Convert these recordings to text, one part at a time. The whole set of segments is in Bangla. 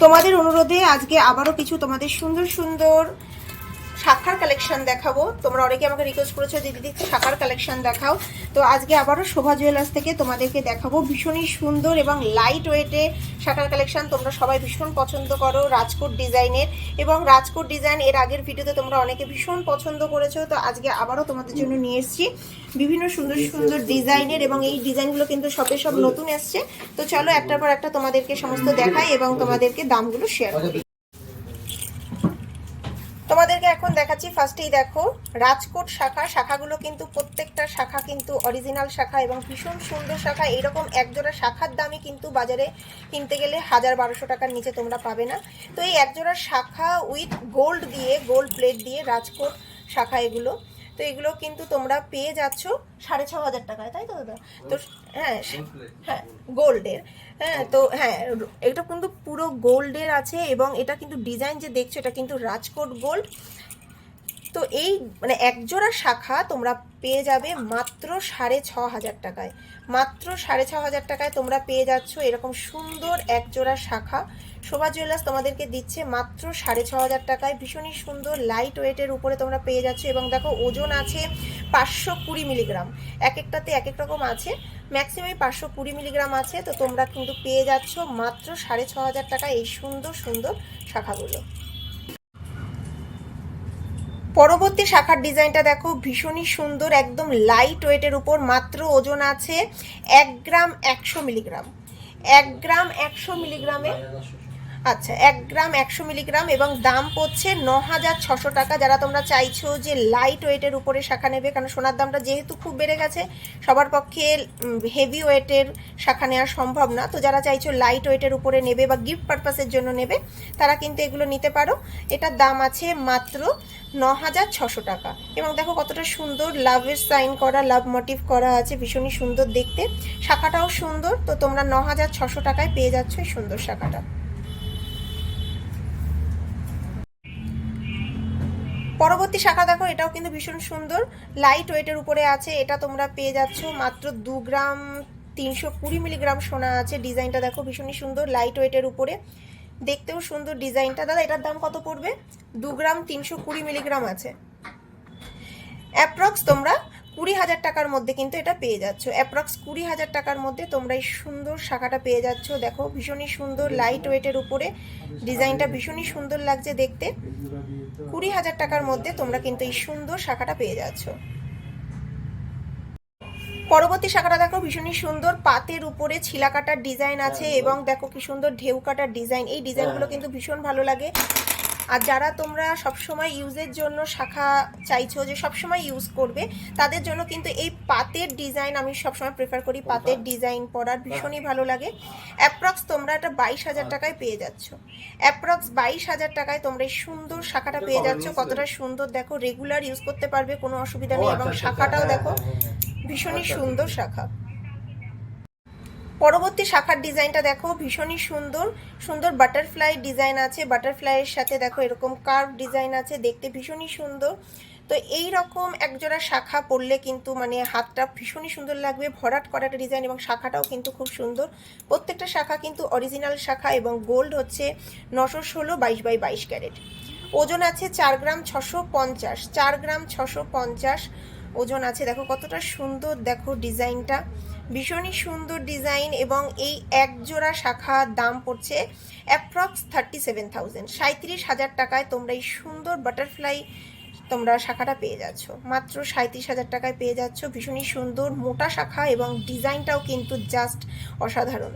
তোমাদের অনুরোধে আজকে আবারও কিছু তোমাদের সুন্দর সুন্দর শাখার কালেকশন দেখাবো। তোমরা অনেকে আমাকে রিকোয়েস্ট করেছ যে, দিদি শাখার কালেকশন দেখাও। তো আজকে আবারও শোভা জুয়েলার্স থেকে তোমাদেরকে দেখাবো। ভীষণই সুন্দর এবং লাইট ওয়েটে শাখার কালেকশন তোমরা সবাই ভীষণ পছন্দ করো রাজকোট ডিজাইনের এবং রাজকোট ডিজাইন এর আগের ভিডিওতে তোমরা অনেকে ভীষণ পছন্দ করেছ। তো আজকে আবারও তোমাদের জন্য নিয়ে এসেছি। বিভিন্ন সুন্দর সুন্দর ডিজাইনের এবং এই ডিজাইনগুলো কিন্তু সবে সব নতুন এসছে। তো চলো একটার পর একটা তোমাদেরকে সমস্ত দেখাই এবং তোমাদেরকে দামগুলো শেয়ার করি তোমাদেরকে এখন দেখাচ্ছি ফার্স্টেই দেখো রাজকোট শাখা। শাখাগুলো কিন্তু প্রত্যেকটা শাখা কিন্তু অরিজিনাল শাখা এবং ভীষণ সুন্দর শাখা। এরকম একজোড়া শাখার দামে কিন্তু বাজারে কিনতে গেলে হাজার বারোশো টাকার নিচে তোমরা পাবে না। তো এই একজোড়া শাখা উইথ গোল্ড দিয়ে গোল্ড প্লেট দিয়ে রাজকোট শাখা এগুলো। তো এগুলো কিন্তু তোমরা পেয়ে যাচ্ছ সাড়ে ছ হাজার টাকায় তাই তো দাদা? তো হ্যাঁ হ্যাঁ গোল্ডের। হ্যাঁ তো হ্যাঁ এটা কিন্তু পুরো গোল্ডের আছে এবং এটা কিন্তু ডিজাইন যে দেখছ এটা কিন্তু রাজকোট গোল্ড। তো এই মানে একজোড়া শাখা তোমরা পেয়ে যাবে মাত্র সাড়ে ছ হাজার টাকায়। মাত্র সাড়ে ছ হাজার টাকায় তোমরা পেয়ে যাচ্ছ এরকম সুন্দর একজোড়া শাখা। শোভা জুয়েলার্স তোমাদেরকে দিচ্ছে মাত্র সাড়ে ছ হাজার টাকায়। ভীষণই সুন্দর লাইট ওয়েটের উপরে তোমরা পেয়ে যাচ্ছ এবং দেখো ওজন আছে পাঁচশো কুড়ি মিলিগ্রাম এক একটাতে এক এক রকম আছে। ম্যাক্সিমাম পাঁচশো কুড়ি মিলিগ্রাম আছে। তো তোমরা কিন্তু পেয়ে যাচ্ছ মাত্র সাড়ে ছ হাজার টাকায় এই সুন্দর সুন্দর শাখাগুলো। পরবর্তী শাখার ডিজাইনটা দেখো, ভীষণই সুন্দর, একদম লাইট ওয়েটের উপর মাত্র ওজন আছে এক গ্রাম একশো মিলিগ্রাম। এক গ্রাম একশো মিলিগ্রামে আচ্ছা এক গ্রাম একশো মিলিগ্রাম এবং দাম পড়ছে ন হাজার ছশো টাকা। যারা তোমরা চাইছো যে লাইট ওয়েটের উপরে শাখা নেবে, কারণ সোনার দামটা যেহেতু খুব বেড়ে গেছে, সবার পক্ষে হেভি ওয়েটের শাখা নেওয়া সম্ভব না। তো যারা চাইছো লাইট ওয়েটের উপরে নেবে বা গিফট পারপাসের জন্য নেবে, তারা কিন্তু এগুলো নিতে পারো। এটার দাম আছে মাত্র ন হাজার ছশো টাকা। এবং দেখো কতটা সুন্দর লাভের সাইন করা লাভ মোটিভ করা আছে, ভীষণই সুন্দর দেখতে। শাখাটাও সুন্দর, তো তোমরা ন হাজার ছশো টাকায় পেয়ে যাচ্ছ সুন্দর শাখাটা। পরবর্তী শাখা দেখো, এটাও কিন্তু ভীষণ সুন্দর। লাইট ওয়েটের উপরে আছে, এটা তোমরা পেয়ে যাচ্ছ মাত্র দু গ্রাম তিনশো কুড়ি মিলিগ্রাম সোনা আছে। ডিজাইনটা দেখো ভীষণই সুন্দর লাইট ওয়েটের উপরে। দেখতেও সুন্দর ডিজাইনটা। দাদা, এটার দাম কত পড়বে? দু গ্রাম তিনশো কুড়ি মিলিগ্রাম আছে। অ্যাপ্রক্স তোমরা কুড়ি হাজার টাকার মধ্যে কিন্তু এটা পেয়ে যাচ্ছ। অ্যাপ্রক্স কুড়ি হাজার টাকার মধ্যে তোমরা এই সুন্দর শাখাটা পেয়ে যাচ্ছ। দেখো ভীষণই সুন্দর লাইট ওয়েটের উপরে ডিজাইনটা ভীষণই সুন্দর লাগছে দেখতে। কুড়ি হাজার টাকার মধ্যে তোমরা কিন্তু এই সুন্দর শাখাটা পেয়ে যাচ্ছ। পরবর্তী শাখাটা দেখো ভীষণই সুন্দর পাতের উপরে ছিলা কাটার ডিজাইন আছে এবং দেখো কি সুন্দর ঢেউ কাটার ডিজাইন। এই ডিজাইনগুলো কিন্তু ভীষণ ভালো লাগে। আর যারা তোমরা সবসময় ইউজের জন্য শাখা চাইছো যে সবসময় ইউজ করবে তাদের জন্য কিন্তু এই পাতের ডিজাইন আমি সবসময় প্রেফার করি। পাতের ডিজাইন পরার ভীষণই ভালো লাগে। অ্যাপ্রক্স তোমরা এটা বাইশ হাজার টাকায় পেয়ে যাচ্ছ। অ্যাপ্রক্স বাইশ হাজার টাকায় তোমরা এই সুন্দর শাখাটা পেয়ে যাচ্ছ। কতটা সুন্দর দেখো রেগুলার ইউজ করতে পারবে কোনো অসুবিধা নেই। এবং শাখাটাও দেখো ভীষণই সুন্দর শাখা। পরবর্তী শাখার ডিজাইনটা দেখো, ভীষণই সুন্দর সুন্দর বাটারফ্লাই ডিজাইন আছে বাটারফ্লাইয়ের সাথে দেখো এরকম কার্ভ ডিজাইন আছে, দেখতে ভীষণই সুন্দর। তো এই রকম একজোড়া শাখা পরলে কিন্তু মানে হাতটা ভীষণই সুন্দর লাগবে, ভরাট করা একটা ডিজাইন এবং শাখাটাও কিন্তু খুব সুন্দর। প্রত্যেকটা শাখা কিন্তু অরিজিনাল শাখা এবং গোল্ড হচ্ছে নশো ষোলো বাইশ বাই বাইশ ক্যারেট। ওজন আছে চার গ্রাম ছশো পঞ্চাশ, চার গ্রাম ছশো পঞ্চাশ ওজন আছে। দেখো কতটা সুন্দর, দেখো ডিজাইনটা। ভীষণই সুন্দর ডিজাইন এবং এই এক জোড়া শাখার দাম পড়ছে অ্যাপ্রক্স থার্টি সেভেন থাউজেন্ড সাঁত্রিশ হাজার টাকায় তোমরা এই সুন্দর বাটারফ্লাই তোমরা শাখাটা পেয়ে যাচ্ছ। মাত্র সাঁত্রিশ হাজার টাকায় পেয়ে যাচ্ছ। ভীষণই সুন্দর, মোটা শাখা এবং ডিজাইনটাও কিন্তু জাস্ট অসাধারণ।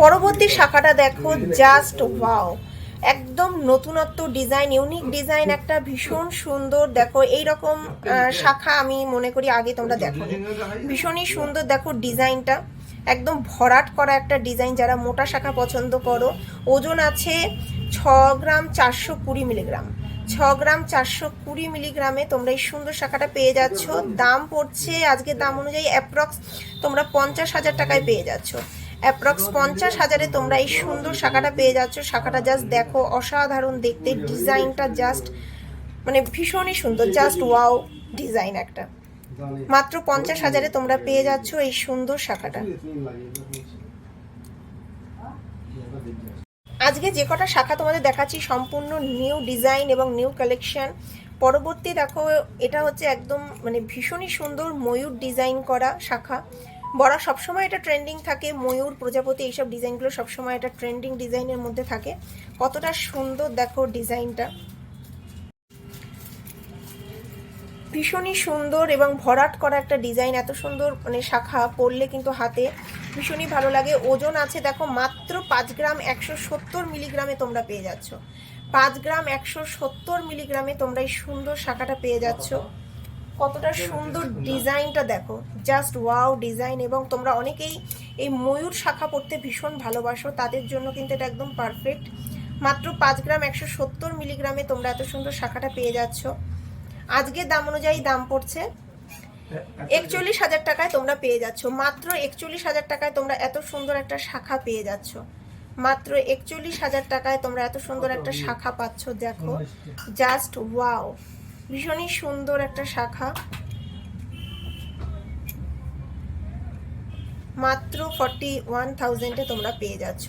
পরবর্তী শাখাটা দেখো জাস্ট ওয়াও একদম নতুনত্ব ডিজাইন ইউনিক ডিজাইন একটা ভীষণ সুন্দর, দেখো এই রকম শাখা আমি মনে করি আগে তোমরা দেখো ভীষণই সুন্দর, দেখো, ডিজাইনটা। একদম ভরাট করা একটা ডিজাইন, যারা মোটা শাখা পছন্দ করো, ওজন আছে ছ গ্রাম চারশো কুড়ি মিলিগ্রাম। ছ গ্রাম চারশো কুড়ি মিলিগ্রামে তোমরা এই সুন্দর শাখাটা পেয়ে যাচ্ছ। দাম পড়ছে আজকে দাম অনুযায়ী অ্যাপ্রক্স তোমরা পঞ্চাশ হাজার টাকায় পেয়ে যাচ্ছ। অ্যাপ্রক্স পঞ্চাশ হাজারে তোমরা এই সুন্দর শাখাটা পেয়ে যাচ্ছ। শাখাটা জাস্ট দেখো, অসাধারণ দেখতে। ডিজাইনটা জাস্ট মানে ভীষণই সুন্দর। জাস্ট ওয়াও ডিজাইন একটা। মাত্র পঞ্চাশ হাজারে তোমরা পেয়ে যাচ্ছ এই সুন্দর শাখাটা। আজকে যে কটা শাখা তোমাদের দেখাচ্ছি, সম্পূর্ণ নিউ ডিজাইন এবং নিউ কালেকশন পরবর্তী দেখো, এটা হচ্ছে একদম মানে ভীষণই সুন্দর ময়ূর ডিজাইন করা শাখা। বড়া সবসময় এটা ট্রেন্ডিং থাকে, ময়ূর, প্রজাপতি এইসব ডিজাইনগুলো সবসময় এটা ট্রেন্ডিং ডিজাইনের মধ্যে থাকে। কতটা সুন্দর দেখো ডিজাইনটা। ভীষণই সুন্দর এবং ভরাট করা একটা ডিজাইন, এত সুন্দর মানে শাখা পরলে কিন্তু হাতে ভীষণই ভালো লাগে। ওজন আছে দেখো মাত্র পাঁচ গ্রাম একশো সত্তর মিলিগ্রামে তোমরা পেয়ে যাচ্ছ। পাঁচ গ্রাম একশো সত্তর মিলিগ্রামে তোমরা এই সুন্দর শাখাটা পেয়ে যাচ্ছ। কতটা সুন্দর ডিজাইনটা দেখো। জাস্ট ওয়াও ডিজাইন এবং তোমরা অনেকেই এই ময়ূর শাখা পড়তে ভীষণ ভালোবাসো তাদের জন্য কিন্তু এটা একদম পারফেক্ট মাত্র পাঁচ গ্রাম একশো সত্তর মিলিগ্রামে তোমরা এত সুন্দর শাখাটা পেয়ে যাচ্ছ। আজকের দাম অনুযায়ী দাম পড়ছে একচল্লিশ হাজার টাকায় তোমরা পেয়ে যাচ্ছ। মাত্র একচল্লিশ হাজার টাকায় তোমরা এত সুন্দর একটা শাখা পেয়ে যাচ্ছ। মাত্র একচল্লিশ হাজার টাকায় তোমরা এত সুন্দর একটা শাখা পাচ্ছ দেখো। জাস্ট ওয়াও ভীষণই সুন্দর একটা শাখা। মাত্র ফর্টি ওয়ান তোমরা পেয়ে যাচ্ছ।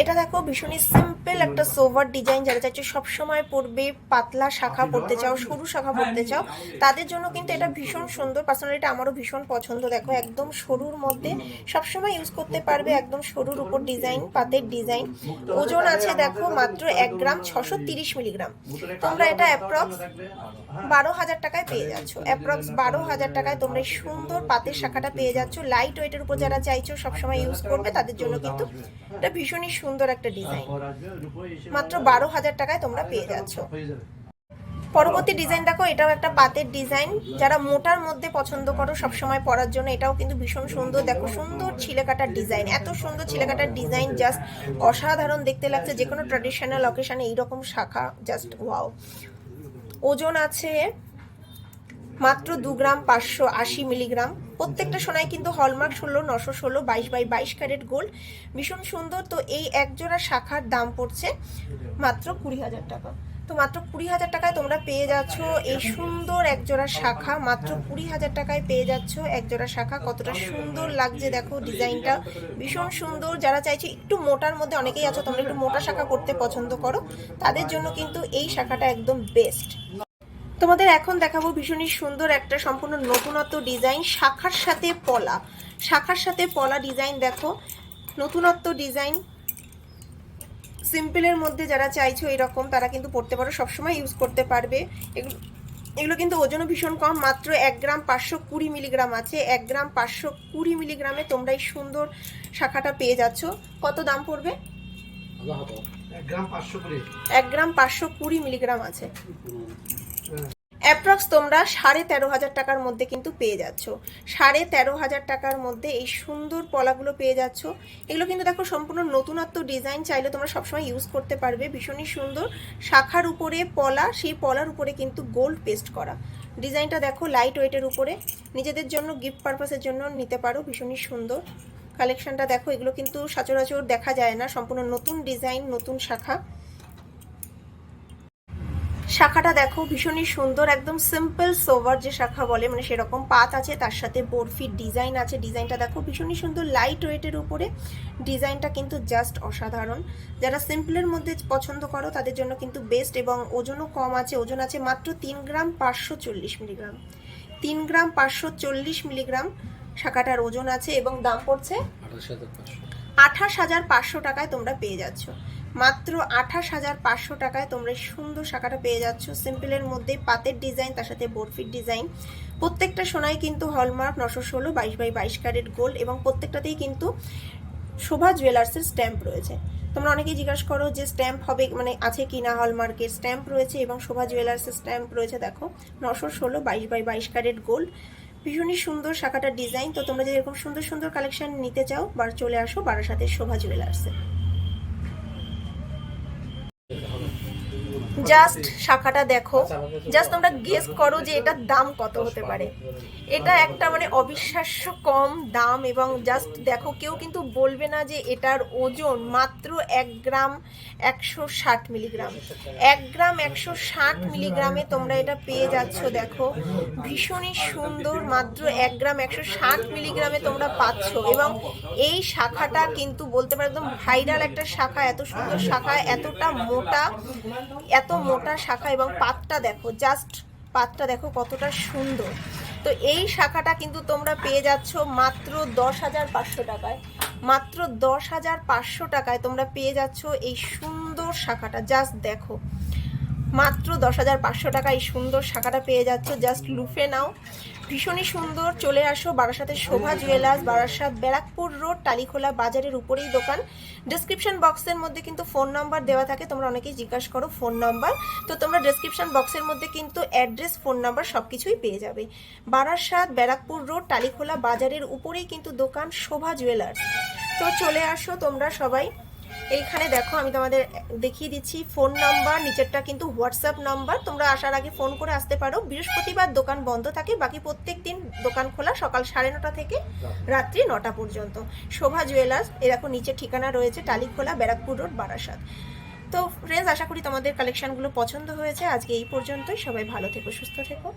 এটা দেখো ভীষণই সিম্পল একটা সোভার ডিজাইন যারা চাইছো সবসময় পড়বে পাতলা শাখা পড়তে চাও সরু শাখা পড়তে চাও তাদের জন্য কিন্তু এটা ভীষণ সুন্দর। পার্সোনালি এটা আমারও ভীষণ পছন্দ দেখো একদম সরুর মধ্যে। সবসময় ইউজ করতে পারবে একদম সরুর উপর ডিজাইন পাতের ডিজাইন ওজন আছে দেখো মাত্র এক গ্রাম ছশো তিরিশ মিলিগ্রাম। তোমরা এটা অ্যাপ্রক্স বারো হাজার টাকায় পেয়ে যাচ্ছ। অ্যাপ্রক্স বারো হাজার টাকায় তোমরা এই সুন্দর পাতের শাখাটা পেয়ে যাচ্ছ। লাইট ওয়েটের উপর যারা চাইছো সবসময় ইউজ করবে তাদের জন্য কিন্তু এটা ভীষণই সুন্দর একটা ডিজাইন। মাত্র বারো হাজার টাকায় তোমরা পেয়ে যাচ্ছ। পরবর্তী ডিজাইন দেখো এটাও একটা পাতের ডিজাইন। যারা মোটার মধ্যে পছন্দ করো সবসময় পরার জন্য এটাও কিন্তু ভীষণ সুন্দর। দেখো সুন্দর ছিলেকাটার ডিজাইন। এত সুন্দর ছিলেকাটার ডিজাইন জাস্ট অসাধারণ দেখতে লাগছে। যে কোনো ট্র্যাডিশনাল অকেশনে এইরকম শাখা জাস্ট ওয়াও। ওজন আছে মাত্র দু গ্রাম পাঁচশো আশি মিলিগ্রাম। প্রত্যেকটা সোনায় কিন্তু হলমার্ক ষোলো, নশো ষোলো, বাইশ বাই বাইশ ক্যারেট গোল্ড। ভীষণ সুন্দর তো এই একজোড়া শাখার দাম পড়ছে মাত্র কুড়ি হাজার টাকা। তো মাত্র কুড়ি হাজার টাকায় তোমরা পেয়ে যাচ্ছ এই সুন্দর একজোড়া শাখা। মাত্র কুড়ি হাজার টাকায় পেয়ে যাচ্ছ একজোড়া শাখা। কতটা সুন্দর লাগছে দেখো ডিজাইনটা। ভীষণ সুন্দর। যারা চাইছে একটু মোটার মধ্যে অনেকেই আছো, তোমরা একটু মোটা শাখা করতে পছন্দ করো। তাদের জন্য কিন্তু এই শাখাটা একদম বেস্ট তোমাদের এখন দেখাবো ভীষণই সুন্দর একটা সম্পূর্ণ নতুনত্ব ডিজাইন শাখার সাথে পলা। শাখার সাথে পলা ডিজাইন দেখো নতুনত্ব ডিজাইন। সিম্পলের মধ্যে যারা চাইছো এরকম তারা কিন্তু পড়তে পারো সবসময় ইউজ করতে পারবে। এগুলো এগুলো কিন্তু ওজনও ভীষণ কম মাত্র এক গ্রাম পাঁচশো কুড়ি মিলিগ্রাম আছে। এক গ্রাম পাঁচশো কুড়ি মিলিগ্রামে তোমরা এই সুন্দর শাখাটা পেয়ে যাচ্ছ। কত দাম পড়বে? এক গ্রাম পাঁচশো এক গ্রাম পাঁচশো কুড়ি মিলিগ্রাম আছে। অ্যাপ্রক্স তোমরা সাড়ে তেরো হাজার টাকার মধ্যে কিন্তু পেয়ে যাচ্ছ। সাড়ে তেরো হাজার টাকার মধ্যে এই সুন্দর পলাগুলো পেয়ে যাচ্ছ। এগুলো কিন্তু দেখো সম্পূর্ণ নতুনত্ব ডিজাইন চাইলে তোমরা সবসময় ইউজ করতে পারবে। ভীষণই সুন্দর। শাখার উপরে পলা, সেই পলার উপরে কিন্তু গোল্ড পেস্ট করা। ডিজাইনটা দেখো লাইট ওয়েটের উপরে। নিজেদের জন্য গিফট পারপাসের জন্য নিতে পারো। ভীষণই সুন্দর। কালেকশনটা দেখো, এগুলো কিন্তু সচরাচর দেখা যায় না। সম্পূর্ণ নতুন ডিজাইন, নতুন শাখা। শাখাটা দেখো ভীষণই সুন্দর একদম সিম্পল সোভার যে শাখা বলে মানে সেরকম পাত আছে তার সাথে বরফির ডিজাইন আছে। ডিজাইনটা দেখো ভীষণই সুন্দর লাইট ওয়েটের উপরে। ডিজাইনটা কিন্তু জাস্ট অসাধারণ। যারা সিম্পলের মধ্যে পছন্দ করো তাদের জন্য কিন্তু বেস্ট এবং ওজনও কম আছে। ওজন আছে মাত্র তিন গ্রাম পাঁচশো চল্লিশ মিলিগ্রাম। তিন গ্রাম পাঁচশো চল্লিশ মিলিগ্রাম শাখাটার ওজন আছে এবং দাম পড়ছে আঠাশ হাজার পাঁচশো টাকায় তোমরা পেয়ে যাচ্ছ। মাত্র আঠাশ হাজার পাঁচশো টাকায় তোমরা সুন্দর শাখাটা পেয়ে যাচ্ছ। সিম্পলের মধ্যে পাতের ডিজাইন, তার সাথে বরফির ডিজাইন। প্রত্যেকটা সোনায় কিন্তু হলমার্ক নশো ষোলো বাইশ বাই বাইশ ক্যারেট গোল্ড এবং প্রত্যেকটাতেই কিন্তু শোভা জুয়েলার্সের স্ট্যাম্প রয়েছে। তোমরা অনেকেই জিজ্ঞাসা করো যে স্ট্যাম্প হবে মানে আছে কি না হলমার্কের স্ট্যাম্প রয়েছে এবং শোভা জুয়েলার্সের স্ট্যাম্প রয়েছে, দেখো, নশো ষোলো বাইশ বাই বাইশ ক্যারেট গোল্ড। ভীষণই সুন্দর শাখাটার ডিজাইন। তো তোমরা যদি এরকম সুন্দর সুন্দর কালেকশন নিতে চাও, বার চলে আসো বারাসাতের শোভা জুয়েলার্সে। জাস্ট শাখাটা দেখো। জাস্ট তোমরা গেস করো যে এটার দাম কত হতে পারে। এটা একটা মানে অবিশ্বাস্য কম দাম এবং জাস্ট দেখো, কেউ কিন্তু বলবে না যে এটার ওজন মাত্র এক গ্রাম একশো ষাট মিলিগ্রাম। এক গ্রাম একশো ষাট মিলিগ্রামে তোমরা এটা পেয়ে যাচ্ছ, দেখো। ভীষণই সুন্দর, মাত্র এক গ্রাম একশো ষাট মিলিগ্রামে তোমরা পাচ্ছ এবং এই শাখাটা কিন্তু বলতে পারো একদম ভাইরাল একটা শাখা, এত সুন্দর শাখা, এতটা মোটা, এত মোটা শাখা এবং পাতটা দেখো জাস্ট পাতটা দেখো কতটা সুন্দর। তো এই শাখাটা কিন্তু তোমরা পেয়ে যাচ্ছ মাত্র দশ হাজার পাঁচশো টাকায়। মাত্র দশ হাজার পাঁচশো টাকায় তোমরা পেয়ে যাচ্ছ এই সুন্দর শাখাটা জাস্ট দেখো। মাত্র দশ হাজার পাঁচশো টাকা এই সুন্দর শাখাটা পেয়ে যাচ্ছ জাস্ট লুফে নাও। ভীষণই সুন্দর। চলে আসো বারাসাতের শোভা জুয়েলার্স, বারাসাত ব্যারাকপুর রোড, টালিখোলা বাজারের উপরেই দোকান। ডিসক্রিপশন বক্সের মধ্যে কিন্তু ফোন নাম্বার দেওয়া থাকে, তোমরা অনেকেই জিজ্ঞাসা করো ফোন নাম্বার তো তোমরা ডিসক্রিপশন বক্সের মধ্যে কিন্তু অ্যাড্রেস ফোন নাম্বার সব কিছুই পেয়ে যাবে। বারাসাত ব্যারাকপুর রোড, টালিখোলা বাজারের উপরেই কিন্তু দোকান শোভা জুয়েলার্স। তো চলে আসো তোমরা সবাই। এইখানে দেখো, আমি তোমাদের দেখিয়ে দিচ্ছি ফোন নাম্বার নিচেরটা কিন্তু হোয়াটসঅ্যাপ নাম্বার তোমরা আসার আগে ফোন করে আসতে পারো। বৃহস্পতিবার দোকান বন্ধ থাকে, বাকি প্রত্যেক দিন দোকান খোলা সকাল সাড়ে নটা থেকে রাত্রি নটা পর্যন্ত। শোভা জুয়েলার্স এরকম নিচে ঠিকানা রয়েছে, টালিখোলা, ব্যারাকপুর রোড, বারাসাত। তো ফ্রেন্ডস আশা করি তোমাদের কালেকশনগুলো পছন্দ হয়েছে। আজকে এই পর্যন্তই, সবাই ভালো থেকো, সুস্থ থেকো।